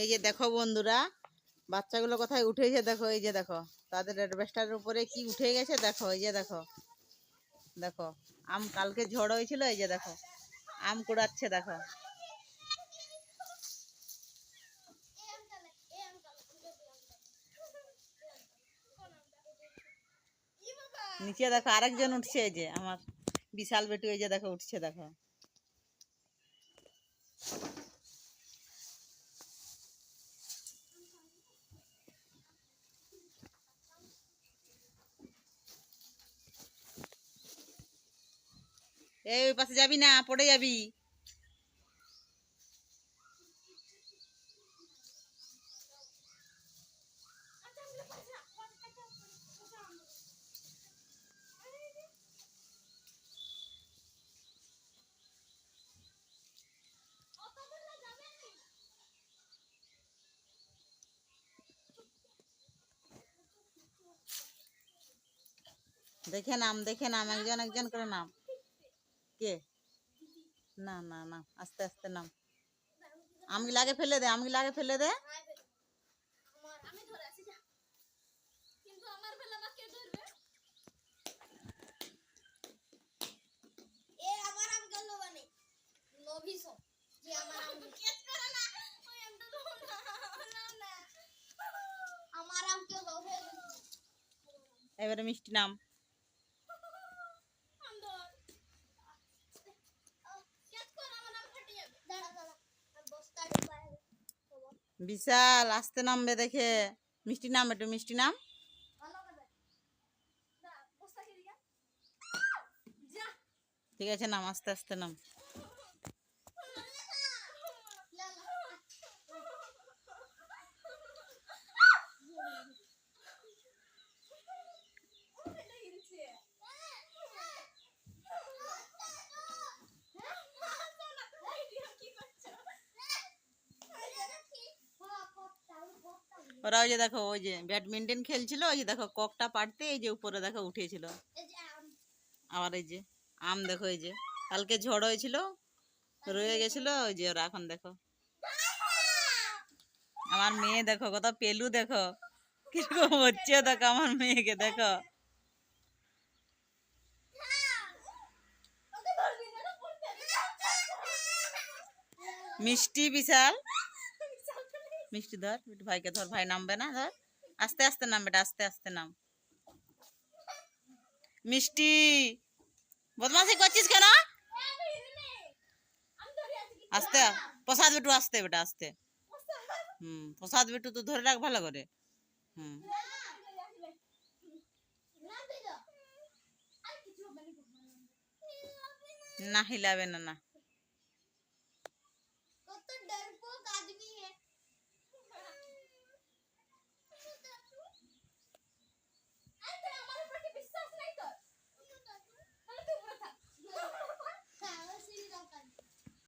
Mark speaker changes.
Speaker 1: এই যে দেখো বন্ধুরা, বাচ্চাগুলো কোথায় উঠেছে দেখো, এই যে দেখো, তাদের অ্যাডভেস্টারের উপরে কি উঠে গেছে দেখো, এই যে দেখো দেখো, আম কালকে ঝড় হয়েছিল, এই যে দেখো, আম কুড়াচ্ছে দেখো। নিচে দেখো আরেকজন উঠছে, এই যে আমার বিশাল বেটু, এই যে দেখো, উঠছে দেখো। এই ওই পাশে যাবি না, পড়ে যাবি। দেখে নাম দেখে নাম, একজন একজন করে নাম। কে? না না না, আস্তে আস্তে নাম। আমি লাগে ফেলে দে আমি লাগে ফেলে দে।
Speaker 2: এবারে মিষ্টি আছি যা কিন্তু আমার বেলা বা কে ধরবে এ আমার আম গেল মানে লোভী সব যে আমার আম কেস করে না ওই আমটা তো না না না আমার আম কে লোভে
Speaker 1: এবারে মিষ্টি নাম
Speaker 2: আম ধর কেস করে আমার আম ফাটে যাবে দাঁড়া দাঁড়া বস্তা ডুবাই
Speaker 1: বিশাল আসতে নামবে দেখে। মিষ্টি নাম একটু মিষ্টি নাম। ঠিক আছে নাম আস্তে আস্তে নাম। ওরা ওই যে দেখো ওই যে ব্যাডমিন্টন খেলছিল ওই যে দেখো ককটা পাড়তে এই যে উপরে দেখো উঠেছিল। আবার এই যে আম দেখো এই যে কালকে ঝড় হয়েছিল রয়ে গেছিল ওই যে ওরা এখন দেখো। আমার মেয়ে দেখো কত পেলু দেখো। কীরকম হচ্ছে দেখো আমার মেয়েকে দেখো। মিষ্টি বিশাল। মিষ্টি ধর একটু ভাইকে ধর, ভাই নামবে না, ধর। আস্তে আস্তে নাম বেটা, আস্তে আস্তে নাম। মিষ্টি, বদমাশি করছিস কেন? আস্তে, প্রসাদ বেটু আস্তে বেটা, আস্তে। হুম, প্রসাদ বেটু তো ধরে রাখ ভালো করে। হুম। না হিলাবে না না।